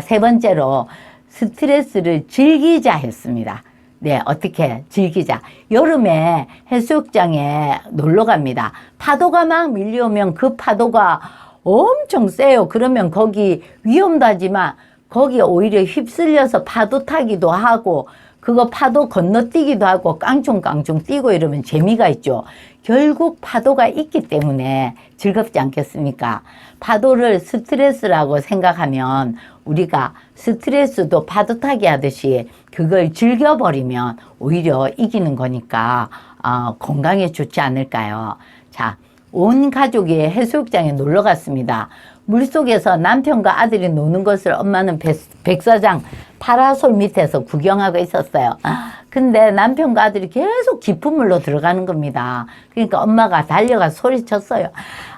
세 번째로 스트레스를 즐기자 했습니다. 네, 어떻게 즐기자. 여름에 해수욕장에 놀러 갑니다. 파도가 막 밀려오면 그 파도가 엄청 세요. 그러면 거기 위험도 하지만 거기에 오히려 휩쓸려서 파도 타기도 하고 그거 파도 건너뛰기도 하고 깡총깡총 뛰고 이러면 재미가 있죠. 결국 파도가 있기 때문에 즐겁지 않겠습니까? 파도를 스트레스라고 생각하면 우리가 스트레스도 파도 타기 하듯이 그걸 즐겨버리면 오히려 이기는 거니까 어, 건강에 좋지 않을까요? 자, 온 가족이 해수욕장에 놀러 갔습니다. 물속에서 남편과 아들이 노는 것을 엄마는 백- 백사장 파라솔 밑에서 구경하고 있었어요. 근데 남편과 아들이 계속 깊은 물로 들어가는 겁니다. 그러니까 엄마가 달려가 소리쳤어요.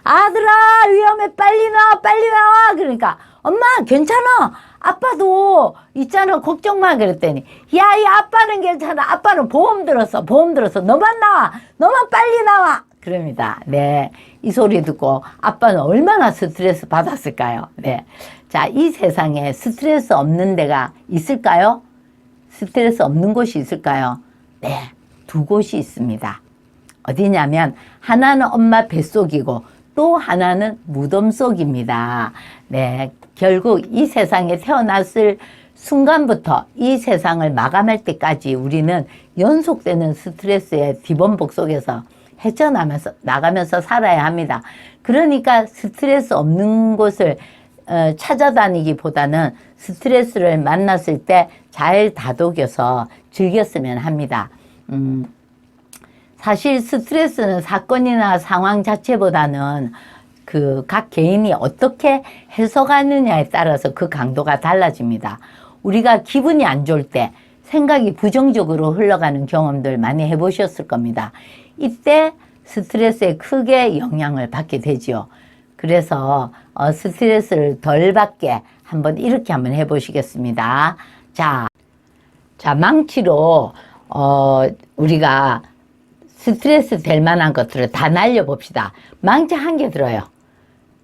아들아, 위험해. 빨리 나와, 빨리 나와. 그러니까 엄마, 괜찮아. 아빠도 있잖아. 걱정 마. 그랬더니 야, 이 아빠는 괜찮아. 아빠는 보험 들었어. 보험 들었어. 너만 나와. 너만 빨리 나와. 그럽니다. 네. 이 소리 듣고 아빠는 얼마나 스트레스 받았을까요? 네. 자, 이 세상에 스트레스 없는 데가 있을까요? 스트레스 없는 곳이 있을까요? 네. 두 곳이 있습니다. 어디냐면 하나는 엄마 뱃속이고 또 하나는 무덤 속입니다. 네. 결국 이 세상에 태어났을 순간부터 이 세상을 마감할 때까지 우리는 연속되는 스트레스의 뒤범복 속에서 헤쳐나면서 나가면서 살아야 합니다. 그러니까 스트레스 없는 곳을 어, 찾아다니기보다는 스트레스를 만났을 때 잘 다독여서 즐겼으면 합니다. 음, 사실 스트레스는 사건이나 상황 자체보다는 그 각 개인이 어떻게 해석하느냐에 따라서 그 강도가 달라집니다. 우리가 기분이 안 좋을 때 생각이 부정적으로 흘러가는 경험들 많이 해보셨을 겁니다. 이때 스트레스에 크게 영향을 받게 되지요. 그래서 어, 스트레스를 덜 받게 한번 이렇게 한번 해보시겠습니다. 자, 자 망치로 어, 우리가 스트레스 될 만한 것들을 다 날려봅시다. 망치 한 개 들어요.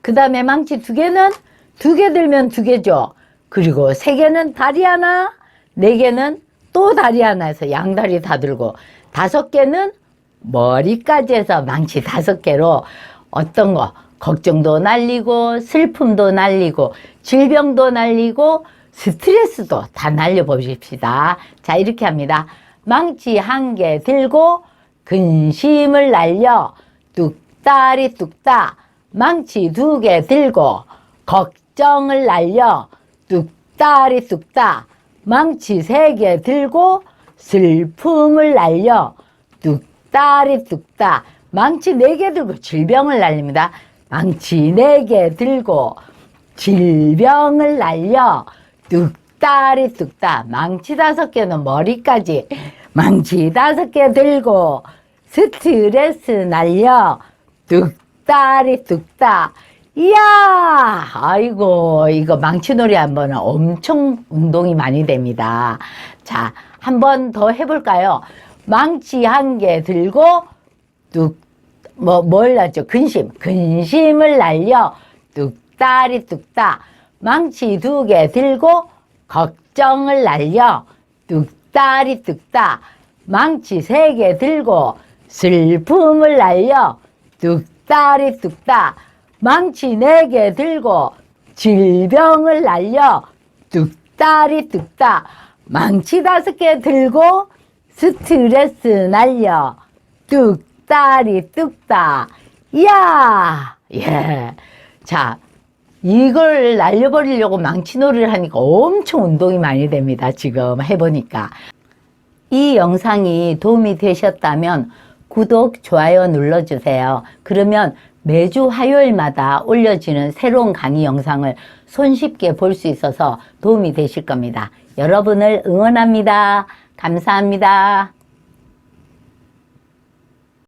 그 다음에 망치 두 개는 두 개 들면 두 개죠. 그리고 세 개는 다리 하나, 네 개는 또 다리 하나 해서 양다리 다 들고 다섯 개는 머리까지 해서 망치 다섯 개로 어떤 거 걱정도 날리고 슬픔도 날리고 질병도 날리고 스트레스도 다 날려보십시다. 자 이렇게 합니다. 망치 한 개 들고 근심을 날려 뚝따리 뚝따 망치 두 개 들고 걱정을 날려 뚝따리 뚝따 망치 세 개 들고 슬픔을 날려 뚝 따리 뚝따 망치 네 개 들고 질병을 날립니다. 망치 네 개 들고 질병을 날려 뚝따리 뚝따 망치 다섯 개는 머리까지. 망치 다섯 개 들고 스트레스 날려 뚝따리 뚝따 이야! 아이고 이거 망치놀이 한번 엄청 운동이 많이 됩니다. 자 한 번 더 해볼까요 망치 한 개 들고 뚝 뭐, 뭘 하죠? 근심. 근심을 날려 뚝따리 뚝따. 망치 두 개 들고 걱정을 날려 뚝따리 뚝따. 망치 세 개 들고 슬픔을 날려 뚝따리 뚝따. 망치 네 개 들고 질병을 날려 뚝따리 뚝따. 망치 다섯 개 들고 스트레스 날려 뚝따리 뚝따. 이야! 예. 자, 이걸 날려버리려고 망치놀이를 하니까 엄청 운동이 많이 됩니다. 지금 해보니까. 이 영상이 도움이 되셨다면 구독, 좋아요 눌러주세요. 그러면 매주 화요일마다 올려지는 새로운 강의 영상을 손쉽게 볼 수 있어서 도움이 되실 겁니다. 여러분을 응원합니다. 감사합니다.